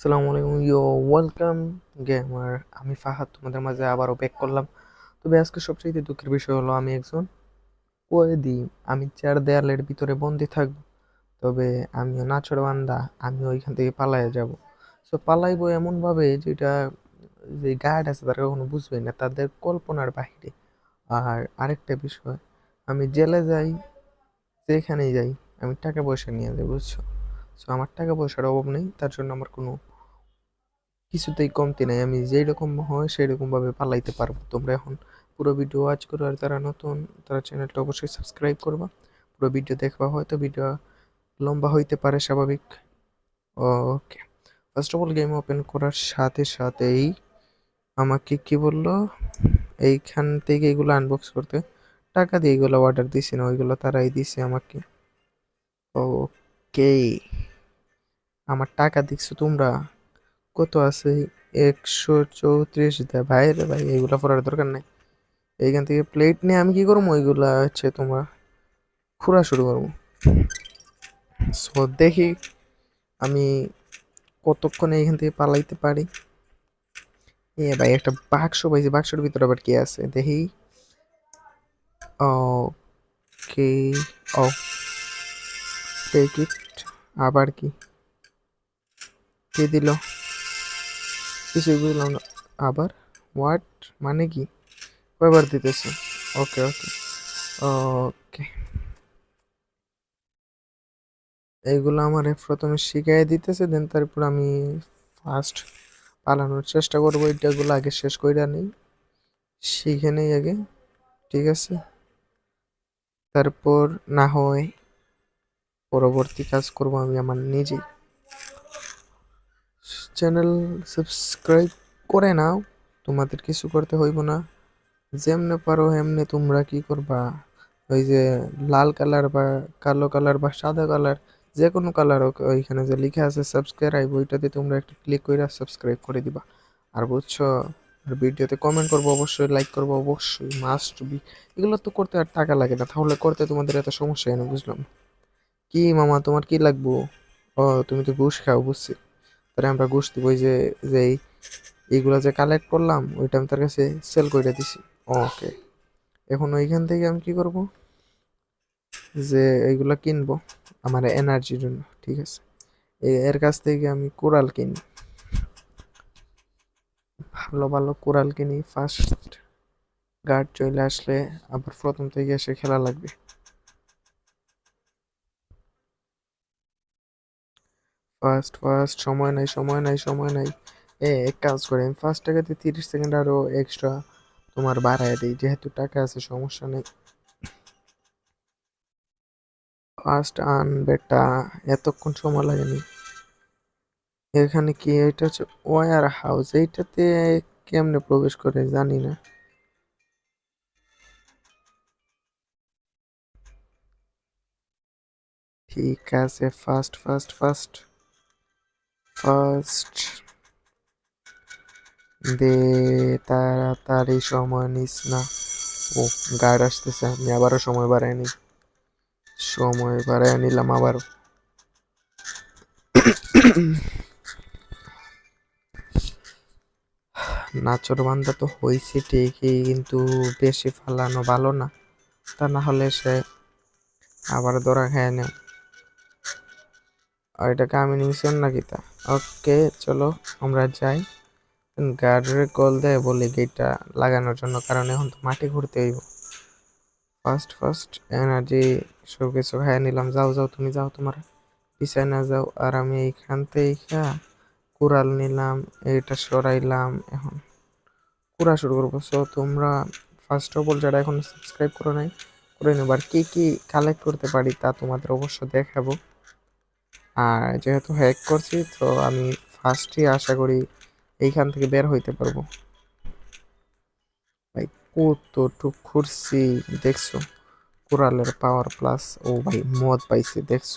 আসসালামু আলাইকুম, ইয়ো, welcome. Gamer আমি ফাহাদ, তোমাদের মাঝে আবারও ব্যাক করলাম। তবে আজকে সবচেয়ে দুঃখের বিষয় হলো, আমি একজন কয়েদি আমি চার দেয়ালের ভিতরে বন্দি থাকব। তবে আমিও নাচর বান্দা আমি ওইখান থেকে পালায়ে যাব। সো পালাইবো এমনভাবে যেটা, যে গার্ড আছে, তারা কখনো বুঝবে না, তাদের কল্পনার বাহিরে। আর আরেকটা বিষয়, আমি জেলে যাই, যেখানেই যাই, আমি টাকা পয়সা নিয়ে যাই, বুঝছ? সো আমার টাকা পয়সার অভাব নেই, তার জন্য আমার কোনো কিছুতেই কমতি নাই। আমি যেই রকম হয় সেই রকম ভাবে পালাইতে পারব। তোমরা এখন পুরো ভিডিও ওয়াচ করো আর যারা নতুন, তারা চ্যানেলটা অবশ্যই সাবস্ক্রাইব করবা। পুরো ভিডিও দেখবা হয়তো ভিডিও লম্বা হইতে পারে স্বাভাবিক। Okay first of all game open করার সাথে সাথেই আমাকে কি বলল? এইখান থেকে এগুলো আনবক্স করতে টাকা দিয়ে এগুলো অর্ডার দিছি না, ওইগুলো তারাই দিছে আমাকে। ওকে আমার টাকা দিচ্ছ তোমরা? কত আছে? একশো চৌত্রিশ। দেয় ভাই রে ভাই এইগুলা পড়ার দরকার নাই। এইখান থেকে প্লেট নিয়ে আমি কি করব? ওইগুলা হচ্ছে তোমার খুঁড়া শুরু করব। সো দেখি আমি কতক্ষণে এখান থেকে পালাইতে পারি। এ ভাই, একটা বাক্স পাইছি। বাক্সের ভিতরে আবার কি আছে? দেখি। ওকে ও টেক আবার কি? কে দিল? কিছুই বুঝলাম না। আবার? হোয়াট মানে কি? কয়বার দিতেছে? ওকে ওকে ওকে এইগুলো আমার প্রথমে শিখাই দিতেছে দেন তারপর আমি ফার্স্ট পালানোর চেষ্টা করব। এটাগুলো আগে শেষ করে নেই। শিখে নেই আগে, ঠিক আছে? তারপর না হয় পরবর্তী কাজ করব আমি আমার নিজেই। চ্যানেল সাবস্ক্রাইব করে নাও। তোমাদের কিছু করতে হইব না। যেমনে পারো এমনি তোমরা কি করবা? ওই যে লাল কালার বা কালো কালার বা সাদা কালার যে কোনো কালার ওইখানে যে লিখে আছে সাবস্ক্রাইব ওইটাতে তোমরা একটা ক্লিক করে সাবস্ক্রাইব করে দিবা। আর বুঝছ? আর ভিডিওতে কমেন্ট করব, অবশ্যই লাইক করব, অবশ্যই মাস্ট বি এগুলো তো করতে আর টাকা লাগে না, তাহলে করতে তোমাদের এত সমস্যা হয় না, বুঝলাম। কি মামা, তোমার কি লাগবো? ও, তুমি তো ঘুষ খাও, বুঝছি। তাহলে আমরা ঘুষ দিব ওই যে যে এই- এইগুলা যে কালেক্ট করলাম, ওইটা আমি তার কাছে সেল করে দিছি। ওকে এখন ওইখান থেকে আমি কি করব? যে এইগুলা কিনবো আমার এনার্জির জন্য, ঠিক আছে? এর কাছ থেকে আমি কোরাল কিনি। ভালো ভালো কোরাল কিনি। ফার্স্ট গার্ড চলে আসলে আবার প্রথম থেকে এসে খেলা লাগবে। ফার্স্ট ফার্স্ট সময় নাই সময় নাই সময় নাই। এ, এক কাজ করে, আমি ফার্স্ট টাকাতে তিরিশ সেকেন্ড আরও এক্সট্রা তোমার বাড়ায় দিই, যেহেতু টাকা আছে, সমস্যা নেই। ফার্স্ট আন বেটা, এতক্ষণ সময় লাগেনি। এখানে কি, এটা হচ্ছে ওয়ার হাউস এইটাতে কেমনে প্রবেশ করে জানি না। ঠিক আছে ফার্স্ট ফার্স্ট ফার্স্ট ফার্স্ট দে, তাড়াতাড়ি সময় নিস না। ও, গার্ড আসতেছে, আমি আবারও সময় বাড়াই নি সময় বাড়াই নিলাম আবার নাচর বান্দা তো হয়েছে ঠিকই, কিন্তু বেশি ফালানো ভালো না। তা না হলে সে আবার ধরা খায় না আর এটাকে আমি নিমিশন নাকি তা ওকে চলো, আমরা যাই। গার্ডের কল দেয় বলি গেটটা লাগানোর জন্য, কারণ এখন তো মাটি ঘুরতে হইব। ফার্স্ট ফার্স্ট এনার্জি সব কিছু খাইয়ে নিলাম। যাও যাও, তুমি যাও, তোমার পিছায় না যাও। আর আমি এইখান থেকে কুড়াল নিলাম, এইটা সরাইলাম এখন। কুড়া শুরু করব। সো তোমরা ফার্স্ট অফ অল যারা এখন সাবস্ক্রাইব করো নাই, করে নেব। আর কী কী কালেক্ট করতে পারি তা তোমাদের অবশ্য দেখাবো। আর যেহেতু হ্যাক করছি, তো আমি ফার্স্টই আশা করি এইখান থেকে বের হইতে পারব। ভাই, কতটুক খুঁড়ছি, দেখছ? কোরালের পাওয়ার প্লাস ও ভাই, মদ পাইছি, দেখছ?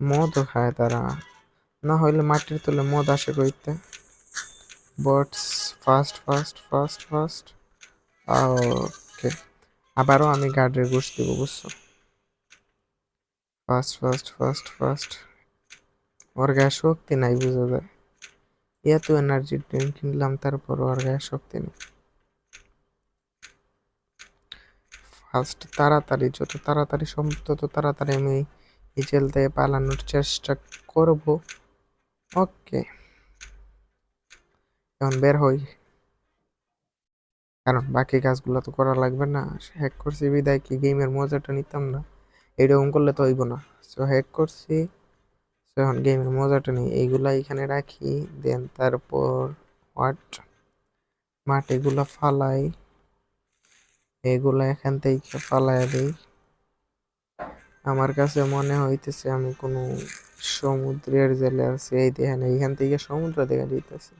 মদও খায় তারা। না হইলে মাটির তলে মদ আসে কইতে। বাটস fast fast fast fast okay আবারও আমি গার্ডের ঘুষ দিব, বুঝছ? ফাস্ট ফাস্ট ফাস্ট ফাস্ট ওর গায়ে শক্তি নাই বুঝা যায় এত এনার্জি ড্রিঙ্ক কিনলাম তারপরও আর গায়ে শক্তি নেই ফার্স্ট তাড়াতাড়ি যত তাড়াতাড়ি সম্ভব তত তাড়াতাড়ি আমি এই জেল থেকে পালানোর চেষ্টা করব ওকে এখন বের হই কারণ বাকি কাজগুলো তো করা লাগবে না হ্যাক করছি বিদায় কি গেমের মজাটা নিতাম না এরকম করলে তো হইব না। সো হ্যাক করছি। সো এখন গেমের মজাটা নেই। এইগুলা এখানে রাখি দেন তারপর হোয়াট মাটিগুলো ফালাই। এগুলা এখান থেকে ফালাই দিই। আমার কাছে মনে হইতেছে আমি কোনো সমুদ্রের জেলে আছি। এই দেখেন, এইখান থেকে সমুদ্র দেখা যাইতেছে।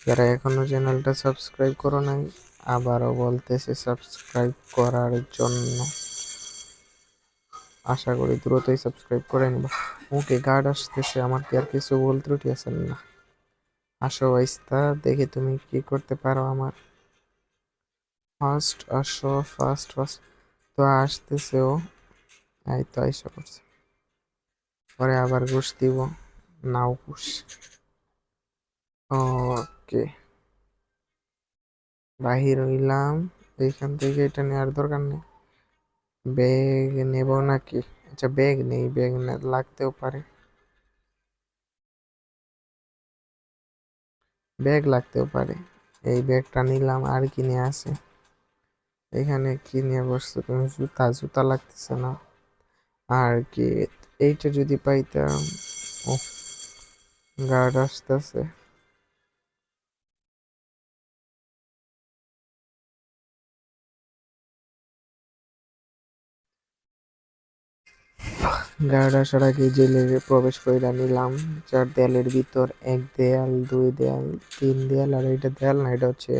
যারা এখনও চ্যানেলটা সাবস্ক্রাইব করো নাই আবারও বলতেছে সাবস্ক্রাইব করার জন্য। আশা করি দ্রুতই সাবস্ক্রাইব করে নিবা। ওকে গার্ড আসতেছে, আমার কি আর কিছু ভুল ত্রুটি আছে না? আসো আইস্তা দেখি তুমি কি করতে পারো আমার। ফার্স্ট আসো ফার্স্ট ফার্স্ট তো আসতেছে ও। এই তো আইসা করছে পরে আবার ঘুষ দিব। নাও ঘুষ। ওকে। বাহির হইলাম, এইখান থেকে এটা নেওয়ার দরকার নেই। ব্যাগ নেব নাকি? আচ্ছা ব্যাগ নেই, ব্যাগ লাগতেও পারে। ব্যাগ লাগতেও পারে। এই ব্যাগটা নিলাম, আর কি নিয়ে আছে? এখানে কি নিয়ে বসছো তুমি? জুতা জুতা লাগতেছে না। আর কি, এইটা যদি পাইতাম ও গার্ড আসতেছে। গার্ড আসার আগে জেলে প্রবেশ করে নিলাম। চার দেয়ালের ভিতর এক দেয়াল, দুই দেয়াল, তিন দেয়াল, আর এটা দেয়াল না, এটা হচ্ছে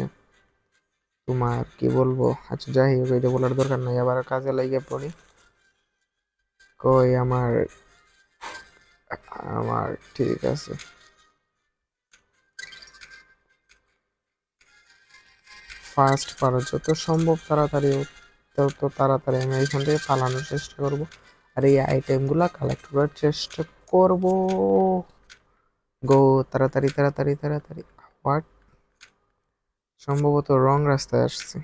তোমার কি বলব? আচ্ছা যাই হোক, এটা বলার দরকার নাই, আবার কাজে লাগিয়ে পড়ি। কই আমার আমার, ঠিক আছে। ফার্স্ট পারো, যত সম্ভব তাড়াতাড়ি, তত তাড়াতাড়ি আমি এখান থেকে পালানোর চেষ্টা করব। আর এই আইটেমগুলো কালেক্ট করার চেষ্টা করব। গো তাড়াতাড়ি তাড়াতাড়ি তাড়াতাড়ি। হোয়াট সম্ভবত রং রাস্তায় আসছে।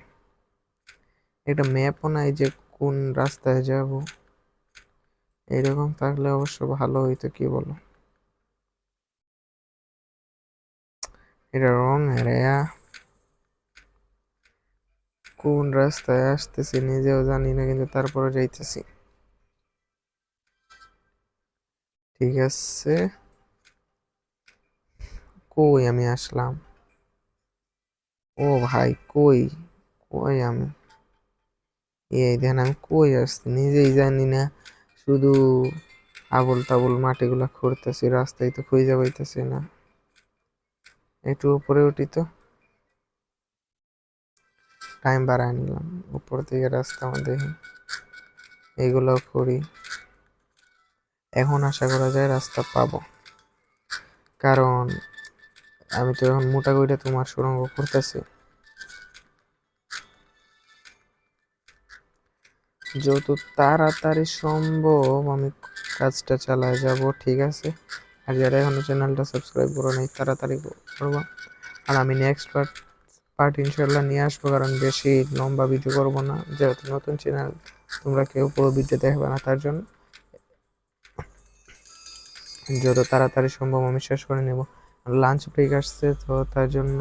এটা ম্যাপও নাই যে কোন রাস্তায় যাব। এরকম থাকলে অবশ্য ভালো হইতো, কি বলো? এটা রং এরিয়া কোন রাস্তায় আসতেছি নিজেও জানি না, কিন্তু তারপরে যাইতেছি। ঠিক আছে। কই আমি আসলাম? ও ভাই, কই? কই আমি? এই দেখেন আমি কই আসছি? নিজেই জানি না। শুধু আবল তাবল মাটিগুলা খুঁড়তেছি, রাস্তায় তো খুঁজে পাইতেছি না। একটু উপরে উঠি তো। টাইম বাড়ায় নিলাম। উপর থেকে রাস্তা আমাদের এইগুলো করি এখন আশা করা যায় রাস্তা পাবো। কারণ, আমি তো এখন মোটা কইটা তোমার সুরঙ্গ করতেছি যত তাড়াতাড়ি সম্ভব আমি কাজটা চালায় যাব, ঠিক আছে? আর যারা এখনও চ্যানেলটা সাবস্ক্রাইব করো নাই, তাড়াতাড়ি করব। আর আমি নেক্সট পার্ট পার্ট ইনশাল্লাহ নিয়ে আসব, কারণ বেশি লম্বা ভিডিও করব না। যেহেতু নতুন চ্যানেল, তোমরা কেউ পুরো ভিডিও দেখবে না, তার জন্য। যত তাড়াতাড়ি সম্ভব আমি শেষ করে নেব। লাঞ্চ ব্রেক আসছে, তো তার জন্য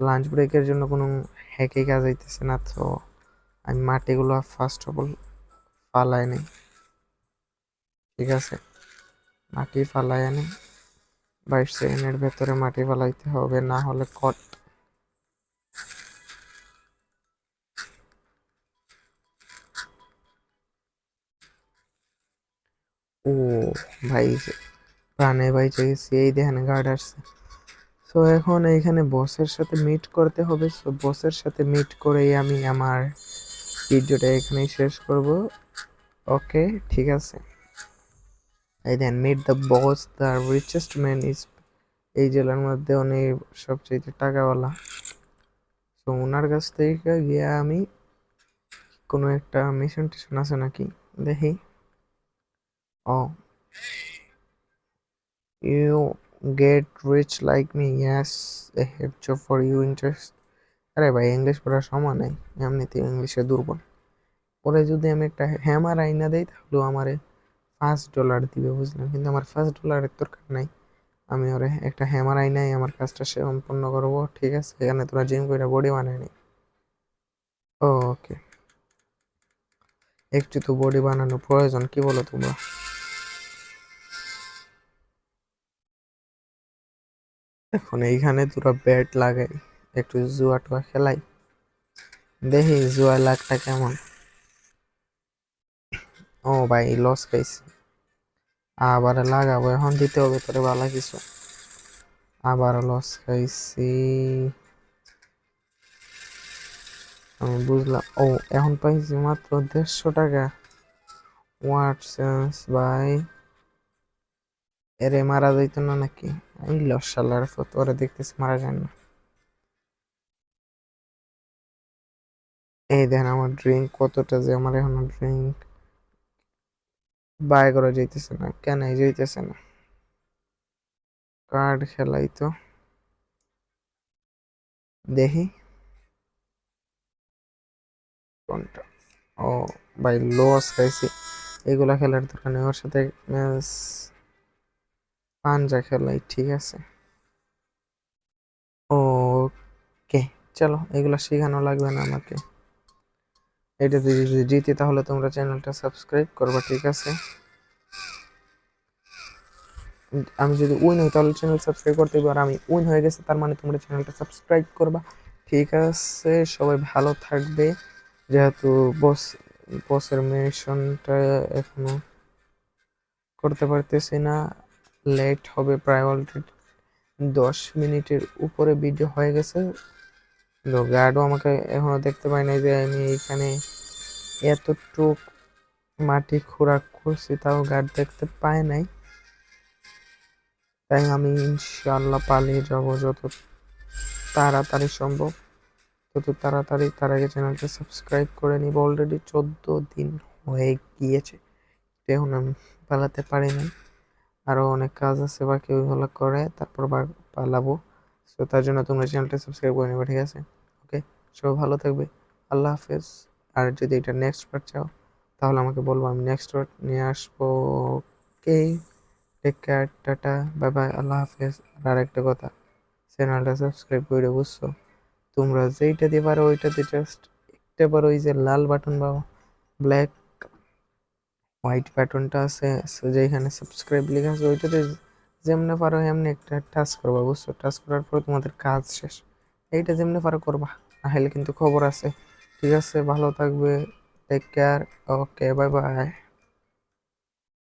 লাঞ্চ ব্রেকের জন্য কোনো হ্যাকে কাজ হইতেছে না, তো আমি মাটিগুলো ফার্স্ট অফ অল ফালাই নিই। ঠিক আছে? মাটি ফালাই আনি। বাইশ সেকেন্ডের ভেতরে মাটি ফালাইতে হবে, না হলে কট ও ভাই প্রাণে ভাই গেছি এই দেখেন গার্ড আসছে। সো এখন এইখানে বসের সাথে মিট করতে হবে। সো বসের সাথে মিট করেই আমি আমার ভিডিওটা এখানেই শেষ করব। ওকে, ঠিক আছে। এই then meet the boss the richest man is এই জেলার মধ্যে উনি সবচেয়ে টাকাওয়ালা। তো ওনার কাছ থেকে গিয়ে আমি কোনো একটা মিশন টিশন আছে নাকি? দেখি। ও You get rich like me. Yes, a job for you interest. আরে ভাই ইংলিশ পড়ার সময় নেই এমনিতে ইংলিশে দুর্বল। পরে যদি আমি একটা হ্যামার আইনা দেই তাহলেও আমারে পাঁচ ডলার দিবে বুঝলাম কিন্তু আমার পাঁচ ডলারের দরকার নাই। আমি ওরে একটা হ্যামার আইনাই আমার কাজটা সম্পন্ন করব ঠিক আছে? এখানে তোরা জিম করে বডি বানায় নি। ওকে একটু তো বডি বানানো প্রয়োজন কি বলো তোমরা? এখন এইখানে তোরা ব্যাট লাগাই একটু জুয়া টুয়া খেলাই। দেখি জুয়া লাখটা কেমন। ও ভাই লস খাইছি। আবার লাগাবো, এখন দিতে হবে তোরে ভালো কিছু। আবার লস খাইছি। আমি বুঝলাম, ও এখন পাইছি মাত্র দেড়শো টাকা। হোয়াটসঅ্যাপ ভাই? এরে মারা যাইতো না নাকি? এই লস সালার তোরে দেখতেছি মারা যায় না। এই দেখেন আমার ড্রিঙ্ক কতটা যে আমার এখন ড্রিঙ্ক বাই করা যাইতেছে না, কেন যাইতেছে না? কার্ড খেলাই তো। দেখি। কোনটা? ও, ভাই লস খাইছি। এগুলা খেলার দোকানে ওর সাথে ম্যাচ পাঞ্জা খেলাই, ঠিক আছে? ওকে, চলো, এগুলা শেখানো লাগবে না আমাকে। এটা যদি জিতি, তাহলে তোমরা চ্যানেলটা সাবস্ক্রাইব করবা, ঠিক আছে? আমি যদি উইন হই, তাহলে চ্যানেল সাবস্ক্রাইব করতে হবে। আমি উইন হয়ে গেছে, তার মানে তোমরা চ্যানেলটা সাবস্ক্রাইব করবা। ঠিক আছে, সবাই ভালো থাকবে। যেহেতু বস বসের মিশনটা এখনও করতে পারতেছি না। লেট হবে প্রায় অলরেডি দশ মিনিটের উপরে ভিডিও হয়ে গেছে। কিন্তু গার্ডও আমাকে এখনও দেখতে পাই নাই যে আমি এইখানে এতটুক মাটি খোরাক করছি, তাও গার্ড দেখতে পায় নাই। তাই আমি ইনশাল্লাহ পালিয়ে যাব যত তাড়াতাড়ি সম্ভব। তত তাড়াতাড়ি তার আগে চ্যানেলটা সাবস্ক্রাইব করে নিব। অলরেডি চোদ্দ দিন হয়ে গিয়েছে। এখন আমি পালাতে পারি নাই। আরও অনেক কাজ আছে বা বাকি ওইগুলো করে তারপর পালাবো। সো তার জন্য তোমরা চ্যানেলটা সাবস্ক্রাইব করে নেবে, ঠিক আছে? ওকে সবাই ভালো থাকবে। আল্লাহ হাফেজ। আর যদি এটা নেক্সট পার্ট চাও, তাহলে আমাকে বলব, আমি নেক্সট পার্ট নিয়ে আসব। Okay take care tata bye bye আল্লাহ হাফেজ। আর একটা কথা, চ্যানেলটা সাবস্ক্রাইব করে বুঝছ? তোমরা যেইটা দিয়ে পারো, ওইটাতে জাস্ট একটা বার ওই যে লাল বাটন বা ব্ল্যাক হোয়াইট প্যাটার্নটা আছে যেখানে সাবস্ক্রাইব লেখা আছে, ওইটাতে যেমনে পারো এমনি একটা টাচ করবা, বুঝছ? টাচ করার পর তোমাদের কাজ শেষ। এইটা যেমনি পারো করবা নাহলে কিন্তু খবর আছে। ঠিক আছে, ভালো থাকবে take care okay bye bye